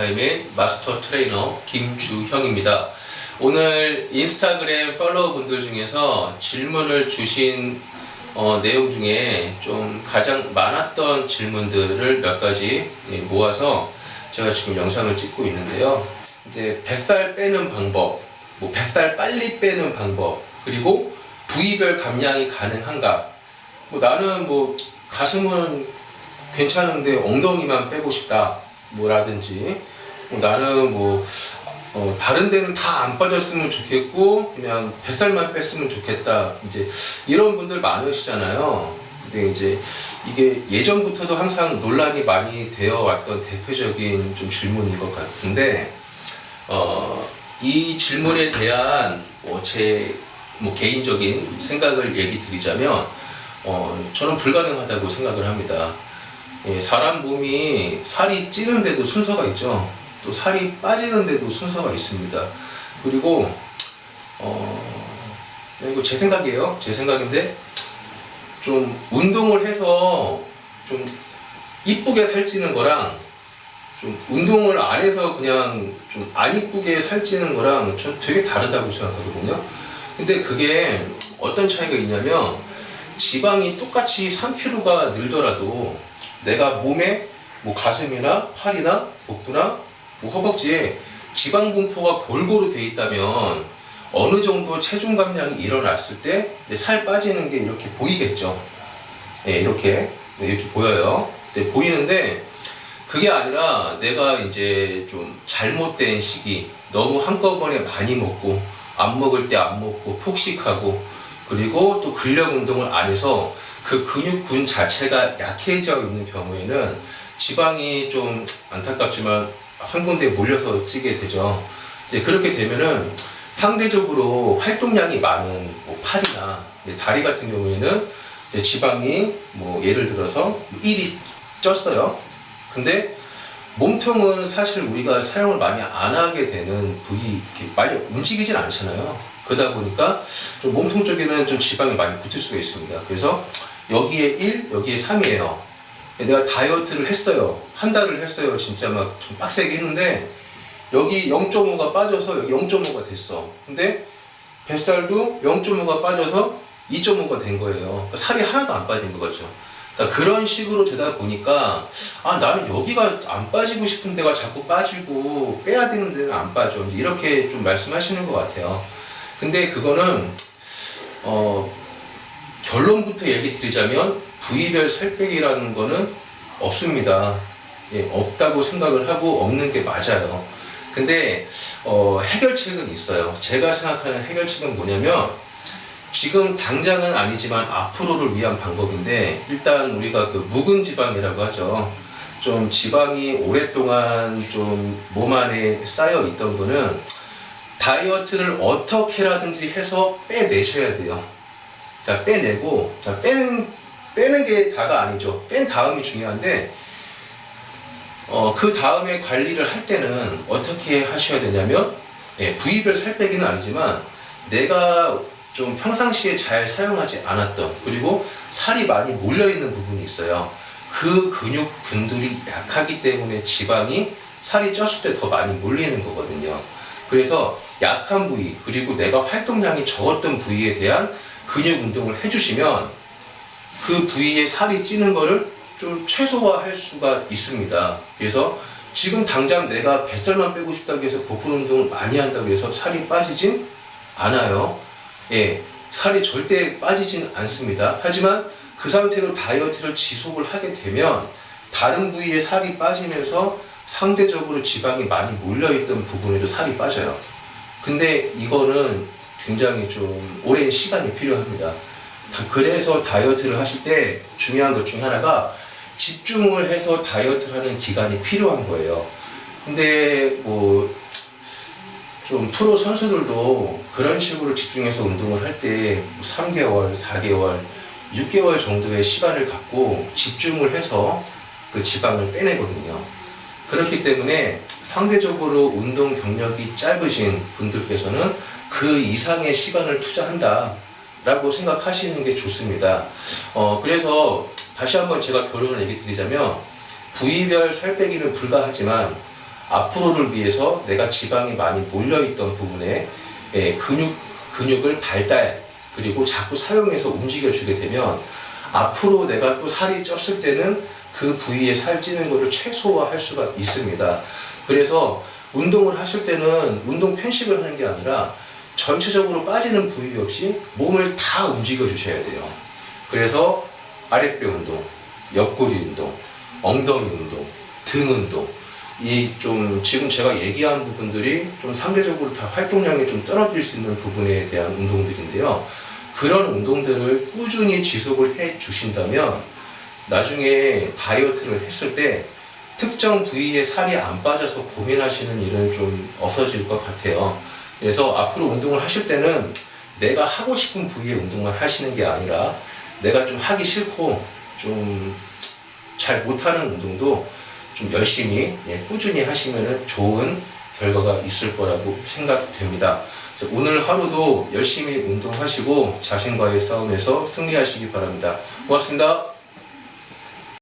타임의 마스터 트레이너 김주형입니다. 오늘 인스타그램 팔로워 분들 중에서 질문을 주신 어, 내용 중에 좀 가장 많았던 질문들을 몇 가지 예, 모아서 제가 지금 영상을 찍고 있는데요. 이제 뱃살 빼는 방법, 뭐 뱃살 빨리 빼는 방법, 그리고 부위별 감량이 가능한가? 뭐 나는 뭐 가슴은 괜찮은데 엉덩이만 빼고 싶다, 뭐라든지 뭐 나는 뭐 어, 다른 데는 다 안 빠졌으면 좋겠고 그냥 뱃살만 뺐으면 좋겠다 이제 이런 분들 많으시잖아요. 근데 이제 이게 예전부터도 항상 논란이 많이 되어 왔던 대표적인 좀 질문인 것 같은데 어, 이 질문에 대한 뭐 제 뭐 개인적인 생각을 얘기 드리자면 어, 저는 불가능하다고 생각을 합니다. 예, 사람 몸이 살이 찌는데도 순서가 있죠. 또 살이 빠지는데도 순서가 있습니다. 그리고 어, 이거 제 생각이에요. 제 생각인데 좀 운동을 해서 좀 이쁘게 살찌는 거랑 좀 운동을 안 해서 그냥 좀 안 이쁘게 살찌는 거랑 전 되게 다르다고 생각하거든요. 근데 그게 어떤 차이가 있냐면 지방이 똑같이 3kg가 늘더라도 내가 몸에 뭐 가슴이나 팔이나 복부나 뭐 허벅지에 지방 분포가 골고루 돼 있다면 어느 정도 체중 감량이 일어났을 때 살 빠지는 게 이렇게 보이겠죠. 네, 이렇게 네, 이렇게 보여요. 네, 보이는데 그게 아니라 내가 이제 좀 잘못된 시기 너무 한꺼번에 많이 먹고 안 먹을 때 안 먹고 폭식하고 그리고 또 근력 운동을 안 해서 그 근육군 자체가 약해져 있는 경우에는 지방이 좀 안타깝지만 한 군데 몰려서 찌게 되죠. 이제 그렇게 되면은 상대적으로 활동량이 많은 뭐 팔이나 다리 같은 경우에는 지방이 뭐 예를 들어서 1이 쪘어요. 근데 몸통은 사실 우리가 사용을 많이 안 하게 되는 부위 이렇게 많이 움직이진 않잖아요. 그러다 보니까 좀 몸통 쪽에는 좀 지방이 많이 붙을 수가 있습니다. 그래서 여기에 1, 여기에 3이에요. 내가 다이어트를 했어요. 한 달을 했어요. 진짜 막 좀 빡세게 했는데 여기 0.5가 빠져서 여기 0.5가 됐어. 근데 뱃살도 0.5가 빠져서 2.5가 된 거예요. 그러니까 살이 하나도 안 빠진 거죠. 그러니까 그런 식으로 되다 보니까 아 나는 여기가 안 빠지고 싶은 데가 자꾸 빠지고 빼야 되는 데는 안 빠져. 이렇게 좀 말씀하시는 것 같아요. 근데 그거는 어 결론부터 얘기 드리자면 부위별 살 빼기라는 거는 없습니다. 예, 없다고 생각을 하고 없는 게 맞아요. 근데 어, 해결책은 있어요. 제가 생각하는 해결책은 뭐냐면 지금 당장은 아니지만 앞으로를 위한 방법인데 일단 우리가 그 묵은 지방이라고 하죠. 좀 지방이 오랫동안 좀 몸 안에 쌓여 있던 거는 다이어트를 어떻게라든지 해서 빼내셔야 돼요. 자, 빼내고, 자, 빼는, 빼는 게 다가 아니죠. 뺀 다음이 중요한데, 어, 그 다음에 관리를 할 때는 어떻게 하셔야 되냐면, 예, 부위별 살 빼기는 아니지만, 내가 좀 평상시에 잘 사용하지 않았던, 그리고 살이 많이 몰려있는 부분이 있어요. 그 근육군들이 약하기 때문에 지방이 살이 쪘을 때 더 많이 몰리는 거거든요. 그래서 약한 부위, 그리고 내가 활동량이 적었던 부위에 대한 근육 운동을 해주시면 그 부위에 살이 찌는 거를 좀 최소화할 수가 있습니다. 그래서 지금 당장 내가 뱃살만 빼고 싶다고 해서 복근 운동을 많이 한다고 해서 살이 빠지진 않아요. 예, 살이 절대 빠지진 않습니다. 하지만 그 상태로 다이어트를 지속을 하게 되면 다른 부위에 살이 빠지면서 상대적으로 지방이 많이 몰려있던 부분에도 살이 빠져요. 근데 이거는 굉장히 좀 오랜 시간이 필요합니다. 다- 그래서 다이어트를 하실 때 중요한 것 중에 하나가 집중을 해서 다이어트를 하는 기간이 필요한 거예요. 근데 뭐 좀 프로 선수들도 그런 식으로 집중해서 운동을 할 때 3개월, 4개월, 6개월 정도의 시간을 갖고 집중을 해서 그 지방을 빼내거든요. 그렇기 때문에 상대적으로 운동 경력이 짧으신 분들께서는 그 이상의 시간을 투자한다. 라고 생각하시는 게 좋습니다. 어, 그래서 다시 한번 제가 결론을 얘기 드리자면 부위별 살 빼기는 불가하지만 앞으로를 위해서 내가 지방이 많이 몰려있던 부분에 예, 근육, 근육을 발달 그리고 자꾸 사용해서 움직여주게 되면 앞으로 내가 또 살이 쪘을 때는 그 부위에 살 찌는 것을 최소화할 수가 있습니다. 그래서 운동을 하실 때는 운동 편식을 하는 게 아니라 전체적으로 빠지는 부위 없이 몸을 다 움직여 주셔야 돼요. 그래서 아랫배 운동, 옆구리 운동, 엉덩이 운동, 등 운동, 이 좀 지금 제가 얘기한 부분들이 좀 상대적으로 다 활동량이 좀 떨어질 수 있는 부분에 대한 운동들인데요. 그런 운동들을 꾸준히 지속을 해 주신다면 나중에 다이어트를 했을 때 특정 부위에 살이 안 빠져서 고민하시는 일은 좀 없어질 것 같아요. 그래서 앞으로 운동을 하실 때는 내가 하고 싶은 부위의 운동만 하시는 게 아니라 내가 좀 하기 싫고 좀 잘 못하는 운동도 좀 열심히 예, 꾸준히 하시면 좋은 결과가 있을 거라고 생각됩니다. 자, 오늘 하루도 열심히 운동하시고 자신과의 싸움에서 승리하시기 바랍니다. 고맙습니다.